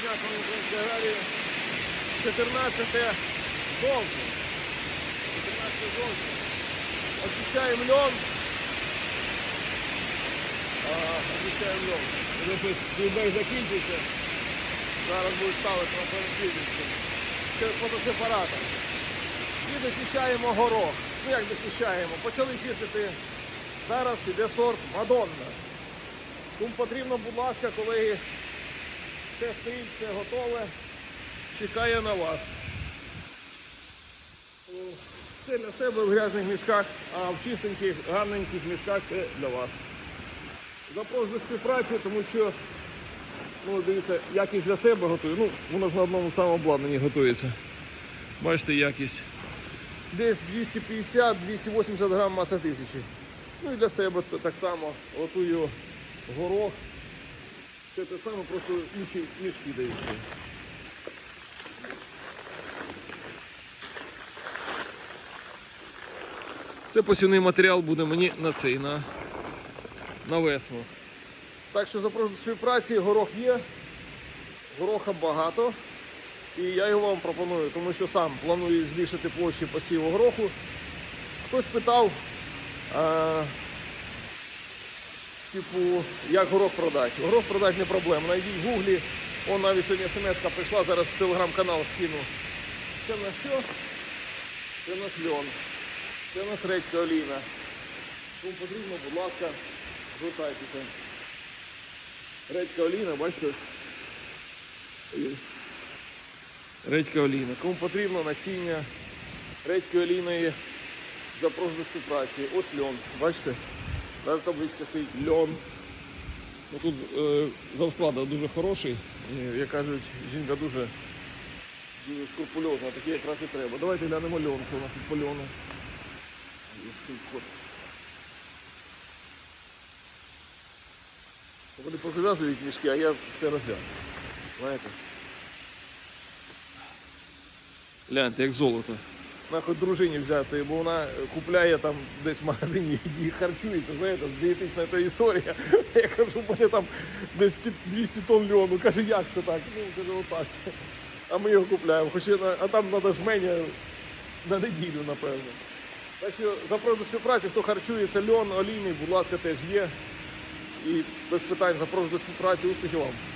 дня, шановні українські аграрії. 14 жовтня. 14 жовтня. Очищаємо льон. А, Очищаємо льон. Щось бібер закінчиться. Зараз будуть ставити на передвідницю. Це фотосепаратор. І захищаємо горох. Ну як захищаємо? Почали чистити. Зараз іде сорт Мадонна. Тому потрібно, будь ласка, колеги, все стоїть, все готове. Чекає на вас. Це для себе в грязних мішках, а в чистеньких, гарненьких мішках це для вас. Запрошую до співпраці, тому що ну, дивіться, якість для себе готую. Ну, воно ж на одному самому обладнанні готується. Бачите, якість. Десь 250-280 грам маса тисячі. Ну і для себе так само готую горох. Це те саме, просто інші мішки даються. Це посівний матеріал буде мені на цей, на, на весну. Так що запрошую до співпраці, горох є, гороха багато. І я його вам пропоную, тому що сам планую збільшити площі посіву гороху. Хтось питав, а, типу, як горох продати. Горох продати не проблема. Найдіть в гуглі, он навіть сьогодні смс прийшла, зараз в телеграм-канал скину. Це на що? Це на сльон. Це на редька олійна. Кому потрібно, будь ласка, звертайтеся. Редька олійна, бачите? Редька олійна. Кому потрібно насіння редьки олійної запрошую до співпраці. Ось льон. Бачите? Навіть табличка стоїть льон. Ну, тут е, завсклада дуже хороший. І, як кажуть, жінка дуже, дуже скрупульозна, таке якраз і треба. Давайте глянемо льон, що у нас тут по льону. Вони позав'язують мішки, а я все розгляну. Знаєте? Гляньте, як золото. Нахуй дружині взяти, бо вона купляє там десь в магазині і харчується, знаєте, дієтична ця історія. Я кажу, мене там десь під 200 тонн льону. Каже, як це так? Ну, каже, отак. А ми його купляємо. Хоча, а там треба жменя на неділю, напевно. Так що запрошую до співпраці, хто харчується льон, олійний, будь ласка, теж є. І без питань запрошую до співпраці. Успіхів вам!